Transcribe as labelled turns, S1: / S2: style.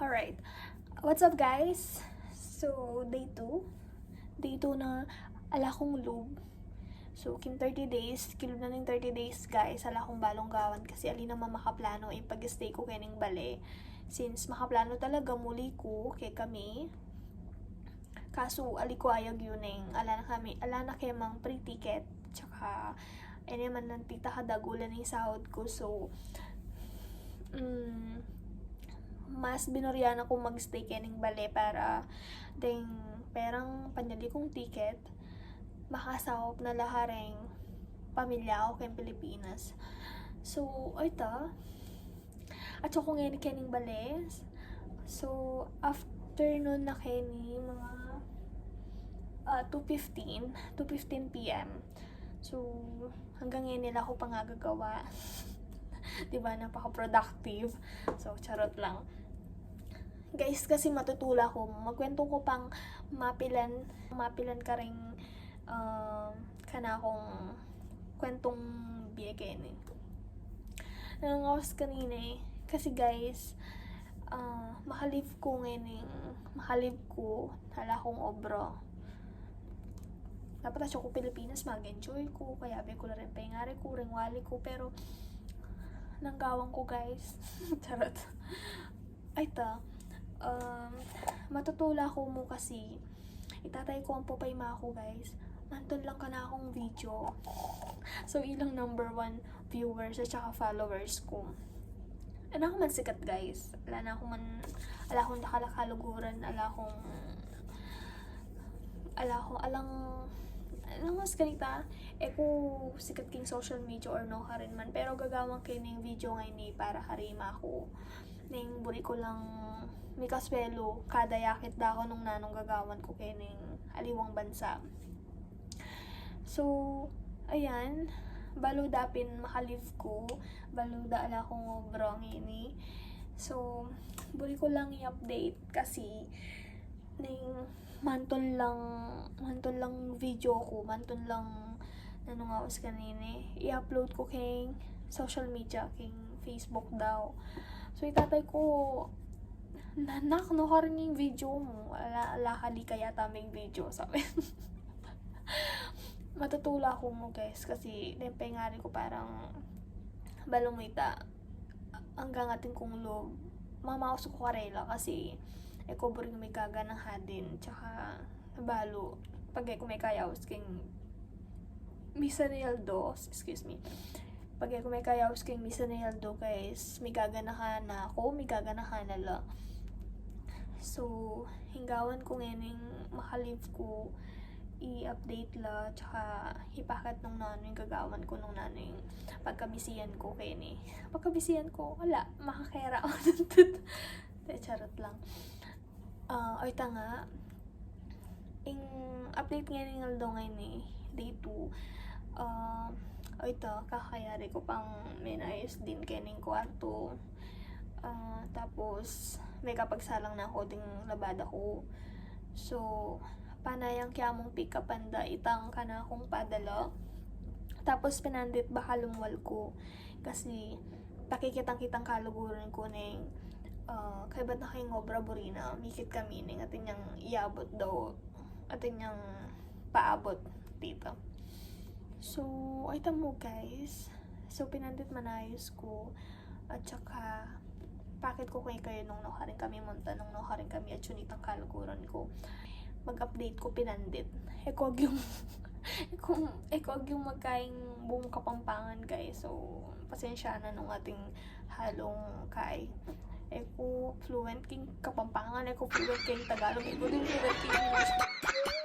S1: Alright. What's up, guys? So, day 2. Day 2 na ala kong lube. So, kim 30 days, kilo na ng 30 days, guys. Ala kong balong gawan kasi ali naman makaplano yung pag-stay ko kining bale. Since makaplano talaga muli ko kay kami. Kaso, ali ko ayag yun eh. Ala na kami, ala na kay mang pre-ticket. Tsaka, eh naman ng tita kadagulan yung sahod ko. So, mm, mas binuryan ako magstay kening bale para ding perang panyali kong ticket makasawop na lahareng pamilya ako kay Pilipinas. So, ay ta. At kung ngayon kening bale, so, after nun na keni, mga uh, 2.15, 2.15 p.m. So, hanggang ngayon nila ako pangagagawa. 'di ba napaka-productive. So, charot lang. Guys, kasi matutula ko. Magkwento ko pang mapilan, mapilan ka ring um, kana akong kwentong biyeken eh. Nanangawas kanina eh. Kasi guys, uh, mahalip ko ngayon. Mahalip ko, hala kong obro. Dapat asyo ko Pilipinas, mag-enjoy ko. Kaya ko na rin pengari ko, ring wali ko. Pero, nanggawang ko guys. Charot. Ay ta. Um, matutula ko mo kasi itatay ko ang pupay ma ako guys. Nandun lang ka na akong video. So, ilang number one viewers at saka followers ko. Ano ako man sikat guys. Wala na ako man, ala akong nakalakaluguran, ala akong, ala akong, alang, alang mas ganita, eh ko sikat king social media or no ka rin man. Pero gagawang kayo ng video ngayon ni para harima ko. Ning buri ko lang may kaswelo, kada yakit da ako nung nanong gagawan ko kay ning aliwang bansa. So, ayan, baludapin makalive ko, baluda ala kong obrong ini. So, buri ko lang i-update kasi ning manton lang manton lang video ko, manton lang ano nga was kanini, i-upload ko kay social media, kay Facebook daw. So, itatay ko, nanak, no ka rin yung video mo. Ala, ala kali kaya taming video, sabi. Matutula ko mo, guys, kasi rin ko parang balumita hanggang ating kong loob. Mamaos ko karela kasi ko rin may kaga ng hadin, tsaka balo. Pag ko may kayaws, king Misa Nialdo, excuse me, pag may kayaws kay Misa Nialdo guys, may gaganahan na ako, may gaganahan na la. So, hinggawan ko ngayon makalive ko i-update la, tsaka ipakat nung nano yung gagawan ko nung nano yung pagkabisiyan ko kay ni. Pagkabisiyan ko, wala, makakera ako dun. De, charot lang. Ah, uh, oy ta nga, ing update nga ni Naldo ngayon eh, day 2. Uh, o ito, kakayari ko pang minayos din kening kwarto. Uh, tapos, may kapagsalang na ako ding labada ko. So, panayang kaya mong pick up anda itang kana akong padala. Tapos, pinandit baka lumwal ko. Kasi, pakikitang-kitang kaluguran ko ning uh, kay ba't na kayong obra burina, mikit kami ning atin niyang iabot daw, atin niyang paabot dito. So, ay mo guys. So, pinandit manayos ko. At saka, pakit ko kayo kayo nung nakarin kami munta, nung nakarin kami at sunitang kaluguran ko. Mag-update ko pinandit. Ekog yung, kung ekog yung magkaing buong kapampangan guys. So, pasensya na nung ating halong kay. Eko fluent king kapampangan, eko fluent king Tagalog, eko din fluent king.